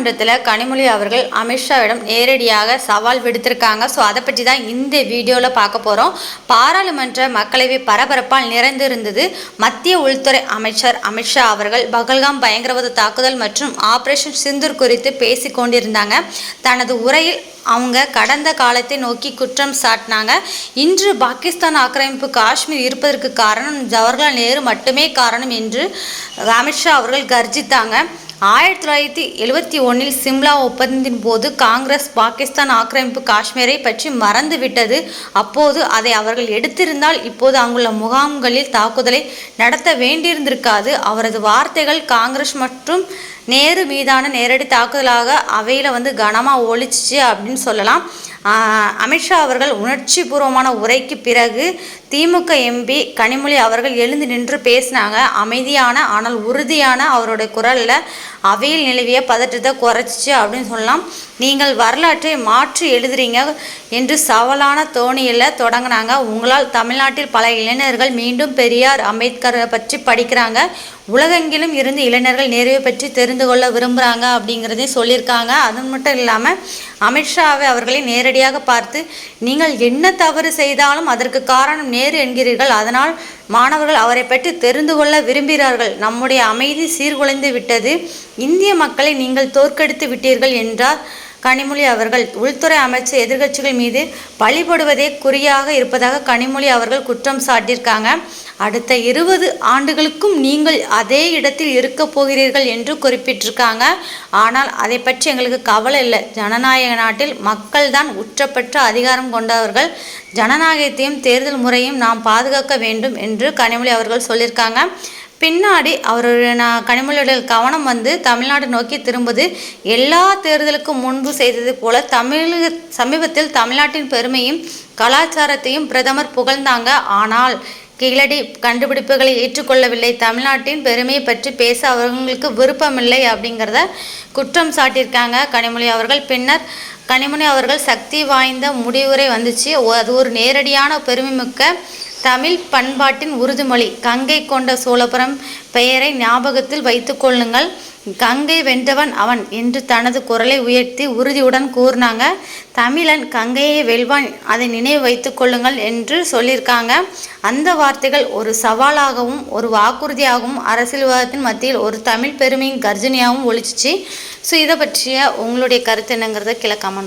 நாடாளுமன்றத்தில் கனிமொழி அவர்கள் அமித்ஷாவிடம் நேரடியாக சவால் விடுத்திருக்காங்க. ஸோ அதை பற்றி தான் இந்த வீடியோவில் பார்க்க போகிறோம் பாராளுமன்ற மக்களவை பரபரப்பால் நிறைந்திருந்தது மத்திய உள்துறை அமைச்சர் அமித்ஷா அவர்கள். பகல்காம் பயங்கரவாத தாக்குதல் மற்றும் ஆபரேஷன் சிந்தூர் குறித்து பேசிக் கொண்டிருந்தாங்க. தனது உரையில் அவங்க கடந்த காலத்தை நோக்கி குற்றம் சாட்டினாங்க. இன்று பாகிஸ்தான் ஆக்கிரமிப்பு காஷ்மீர் இருப்பதற்கு காரணம் ஜவஹர்லால் நேரு மட்டுமே காரணம் என்று அமித்ஷா அவர்கள் கர்ஜித்தாங்க. ஆயிரத்தி தொள்ளாயிரத்தி எழுவத்தி ஒன்றில் சிம்லா ஒப்பந்தத்தின் போது காங்கிரஸ் பாகிஸ்தான் ஆக்கிரமிப்பு காஷ்மீரை பற்றி மறந்துவிட்டது. அப்போது அதை அவர்கள் எடுத்திருந்தால் இப்போது அங்குள்ள முகாம்களில் தாக்குதலை நடத்த வேண்டியிருந்திருக்காது. அவரது வார்த்தைகள் காங்கிரஸ் மற்றும் நேரு மீதான நேரடி தாக்குதலாக அவையில் வந்து கனமாக ஒழிச்சிச்சு அப்படின்னு சொல்லலாம். அமித்ஷா அவர்கள் உணர்ச்சி பூர்வமான உரைக்கு பிறகு திமுக எம்பி கனிமொழி அவர்கள் எழுந்து நின்று பேசினாங்க. அமைதியான ஆனால் உறுதியான அவருடைய குரலில் அவையில் நிலவிய பதற்றத்தை குறைச்சிச்சு அப்படின்னு சொல்லலாம். நீங்கள் வரலாற்றை மாற்றி எழுதுறீங்க என்று சவாலான தோணியில் தொடங்கினாங்க உங்களால் தமிழ்நாட்டில் பல இளைஞர்கள் மீண்டும் பெரியார் அம்பேத்கரை பற்றி படிக்கிறாங்க. உலகெங்கிலும் இருந்து இளைஞர்கள் நேருவை பற்றி தெரிந்து கொள்ள விரும்புகிறாங்க அப்படிங்கிறதையும் சொல்லியிருக்காங்க. அது மட்டும் இல்லாமல் அமித்ஷாவை அவர்களை நேரடியாக பார்த்து நீங்கள் என்ன தவறு செய்தாலும் அதற்கு காரணம் நேரு என்கிறீர்கள். அதனால் மாணவர்கள் அவரை பற்றி தெரிந்து கொள்ள விரும்புகிறார்கள். நம்முடைய அமைதி சீர்குலைந்து விட்டது. இந்திய மக்களை நீங்கள் தோற்கடித்து விட்டீர்கள் என்றார் கனிமொழி அவர்கள். உள்துறை அமைச்சர் எதிர்க்கட்சிகள் மீது பழிபடுவதே குறியாக இருப்பதாக கனிமொழி அவர்கள் குற்றம் சாட்டியிருக்காங்க. அடுத்த இருபது ஆண்டுகளுக்கும் நீங்கள் அதே இடத்தில் இருக்க போகிறீர்கள் என்று குறிப்பிட்டிருக்காங்க. ஆனால் அதை பற்றி எங்களுக்கு கவலை இல்லை. ஜனநாயக நாட்டில் மக்கள் தான் உச்சப்பட்ட அதிகாரம் கொண்டவர்கள். ஜனநாயகத்தையும் தேர்தல் முறையும் நாம் பாதுகாக்க வேண்டும் என்று கனிமொழி அவர்கள் சொல்லியிருக்காங்க. பின்னாடி அவருடைய நான் கனிமொழியுடைய கவனம் வந்து தமிழ்நாடு நோக்கி திரும்புது. எல்லா தேர்தலுக்கும் முன்பு செய்தது போல தமிழக சமீபத்தில் தமிழ்நாட்டின் பெருமையும் கலாச்சாரத்தையும் பிரதமர் புகழ்ந்தாங்க. ஆனால் கீழடி கண்டுபிடிப்புகளை ஏற்றுக்கொள்ளவில்லை. தமிழ்நாட்டின் பெருமையை பற்றி பேச அவர்களுக்கு விருப்பமில்லை அப்படிங்கிறத குற்றம் சாட்டியிருக்காங்க கனிமொழி அவர்கள். பின்னர் கனிமொழி அவர்கள் சக்தி வாய்ந்த முடிவுரை வந்துச்சு. அது ஒரு நேரடியான பெருமைமிக்க தமிழ் பண்பாட்டின் உறுதிமொழி கங்கை கொண்ட சோழபுரம் பெயரை ஞாபகத்தில் வைத்து கொள்ளுங்கள். கங்கை வென்றவன் அவன் என்று தனது குரலை உயர்த்தி உறுதியுடன் கூறினாங்க. தமிழன் கங்கையை வெல்வான் அதை நினைவு வைத்து கொள்ளுங்கள் என்று சொல்லியிருக்காங்க. அந்த வார்த்தைகள் ஒரு சவாலாகவும் ஒரு வாக்குறுதியாகவும் அரசியல்வாதத்தின் மத்தியில் ஒரு தமிழ் பெருமையின் கர்ஜனையாகவும் ஒழிச்சிச்சு ஸோ இதை பற்றிய உங்களுடைய கருத்து என்னங்கிறத கீழே கமெண்ட்